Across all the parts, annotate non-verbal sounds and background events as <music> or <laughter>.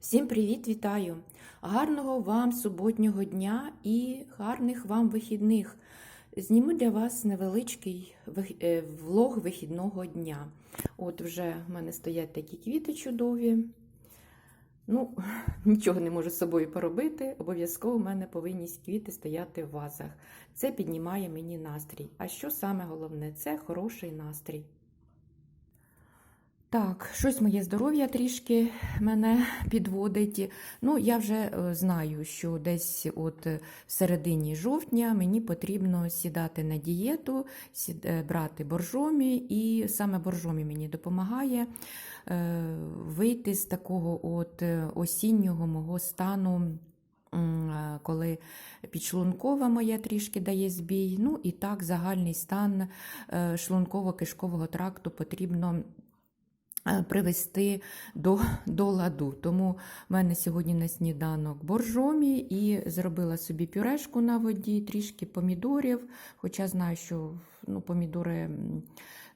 Всім привіт, вітаю! Гарного вам суботнього дня і гарних вам вихідних. Зніму для вас невеличкий е, влог вихідного дня. От вже в мене стоять такі квіти чудові. Ну, <laughs> нічого не можу з собою поробити. Обов'язково в мене повинні квіти стояти в вазах. Це піднімає мені настрій. А що саме головне? Це хороший настрій. Так, щось моє здоров'я трішки мене підводить. Ну, я вже е, знаю, що десь от е, в середині жовтня мені потрібно сідати на дієту, е, брати боржомі, і саме боржомі мені допомагає вийти з такого от осіннього мого стану. Коли підшлункова моя трішки дає збій, ну і так загальний стан шлунково-кишкового тракту потрібно привести до, до ладу. Тому в мене сьогодні на сніданок боржомі і зробила собі пюрешку на воді, трішки помідорів. Хоча знаю, що ну, помідори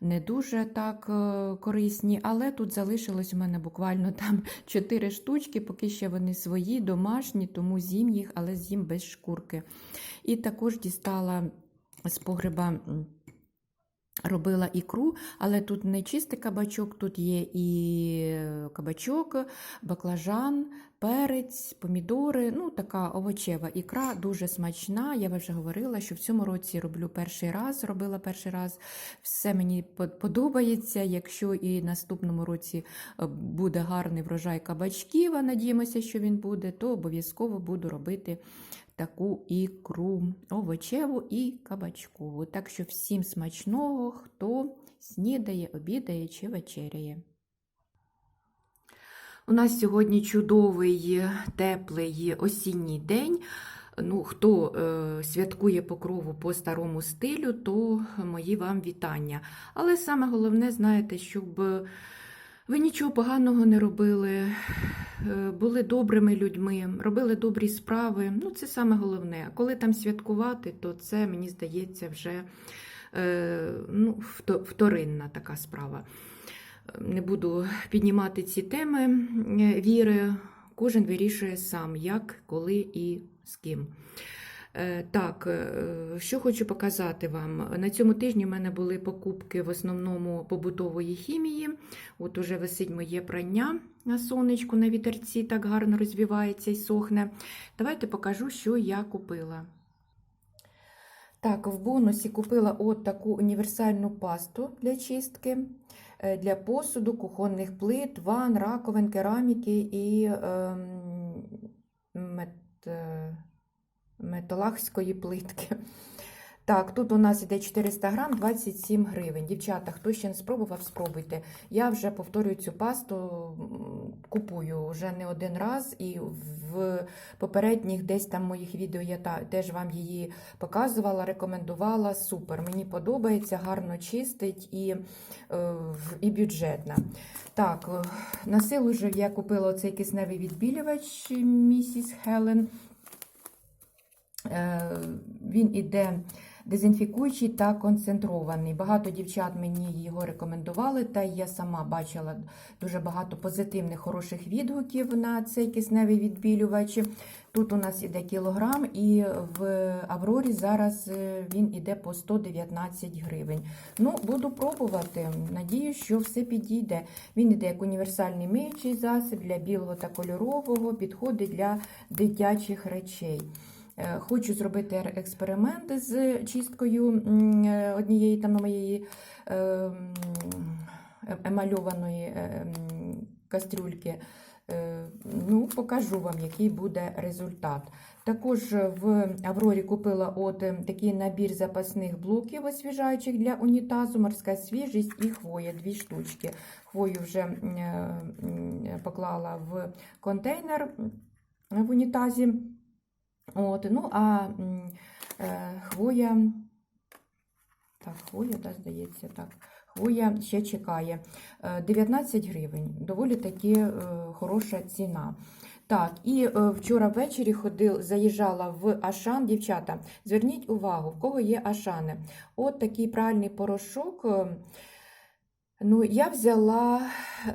не дуже так е, корисні, але тут залишилось у мене буквально <laughs> там 4 штучки, поки ще вони свої, домашні, тому з'їм їх, але з'їм без шкурки. І також дістала з погреба. Робила ікру, але тут не чистий кабачок, тут є і кабачок, баклажан, перець, помідори. Ну, така овочева ікра, дуже смачна. Я вже говорила, що в цьому році роблю перший раз, робила перший раз. Все мені подобається. Якщо і наступному році е, буде гарний врожай кабачків, а надіємося, що він буде, то обов'язково буду робити таку ікру овочеву і кабачкову. Так що всім смачного, хто снідає, обідає чи вечеряє. У нас сьогодні чудовий теплий осінній день. Ну, Хто е, святкує покрову по старому стилю, то мої вам вітання. Але саме головне, знаєте, щоб ви нічого поганого не робили, е, були добрими людьми, робили добрі справи. Ну, це саме головне. А коли там святкувати, то це, мені здається, вже е, ну, вторинна така справа. Не буду піднімати ці теми е, віри. Кожен вирішує сам, як, коли і з ким. Е, Так, е, що хочу показати вам. На цьому тижні в мене були покупки в основному побутової хімії. От уже висить моє прання на сонечку, на вітерці, так гарно розвивається і сохне. Давайте покажу, що я купила. Так, в бонусі купила от таку універсальну пасту для чистки, е, для посуду, кухонних плит, ван, раковин, кераміки і ем, мет, е, металахської плитки. Так, тут у нас іде 400 грам, 27 гривень. Дівчата, хто ще не спробував, спробуйте. Я вже повторюю цю пасту, купую вже не один раз, і в попередніх десь там моїх відео я теж вам її показувала, рекомендувала. Супер. Мені подобається, гарно чистить і, е, і бюджетна. Так, на силу вже я купила цей кисневий відбілювач місіс Хелен. Е, Він іде дезінфікуючий та концентрований. Багато дівчат мені його рекомендували, та я сама бачила дуже багато позитивних, хороших відгуків на цей кисневий відбілювач. Тут у нас іде кілограм, і в Аврорі зараз е, він іде по 119 гривень. Ну, буду пробувати. Надію, що все підійде. Він іде як універсальний миючий засіб для білого та кольорового, підходить для дитячих речей. Е, Хочу зробити експеримент з чисткою е, однієї там моєї е, емальованої кастрюльки. Ну, покажу вам, який буде результат. Також в Аврорі купила от такий набір запасних блоків освіжаючих для унітазу, морська свіжість і хвоя, дві штучки. Хвою вже поклала в контейнер в унітазі. От, ну, а е, хвоя, так, хвоя, да, здається, так. Хвоя ще чекає. Е, 19 гривень. Доволі таки е, хороша ціна. Так, і е, вчора ввечері ходив, заїжджала в Ашан. Дівчата, зверніть увагу, в кого є Ашани. От такий пральний порошок. е, Ну, я взяла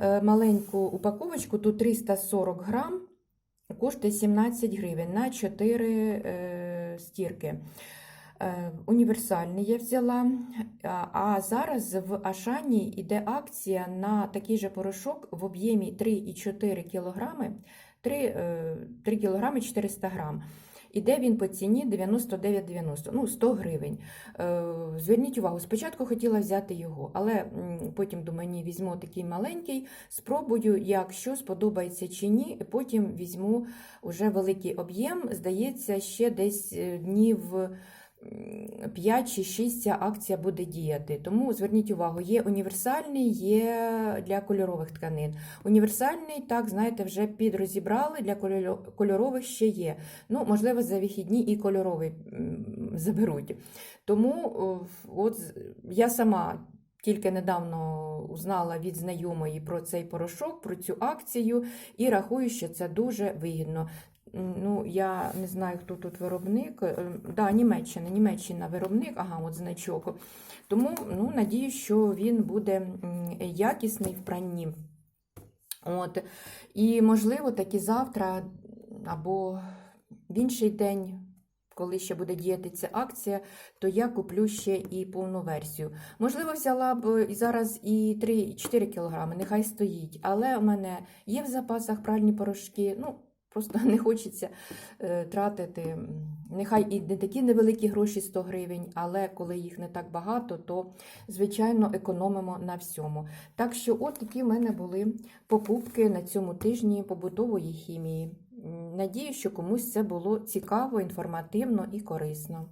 е, маленьку упаковочку, тут 340 грам, коштує 17 гривень на 4 е, стірки. Е, Універсальний я взяла. А- зараз в Ашані йде акція на такий же порошок в об'ємі 3,4 кг, 3, е, 3 кг 400 грам. Іде він по ціні 99,90, ну 100 гривень. Е, Зверніть увагу, спочатку хотіла взяти його, але потім думаю, ні, візьму такий маленький, спробую, якщо сподобається чи ні, потім візьму вже великий об'єм. Здається, ще десь е, днів. М, 5 чи 6 ця акція буде діяти. Тому зверніть увагу, є універсальний, є для кольорових тканин. Універсальний, так, знаєте, вже підрозібрали, для кольорових ще є. Ну, можливо, за вихідні і кольоровий заберуть. Тому от я сама тільки недавно узнала від знайомої про цей порошок, про цю акцію, і рахую, що це дуже вигідно. Ну, я не знаю, хто тут виробник. Е, Да, Німеччина, Німеччина виробник, ага, от значок. Тому ну, надію, що він буде якісний в пранні. От. І, можливо, таки завтра або в інший день, коли ще буде діяти ця акція, то я куплю ще і повну версію. Можливо, взяла б і зараз і 3-4 кг, нехай стоїть. Але у мене є в запасах пральні порошки. Ну, просто <laughs> не хочеться е, тратити. Нехай і не такі невеликі гроші 100 гривень, але коли їх не так багато, то звичайно економимо на всьому. Так що, от такі в мене були покупки на цьому тижні побутової хімії. Надію, що комусь це було цікаво, інформативно і корисно.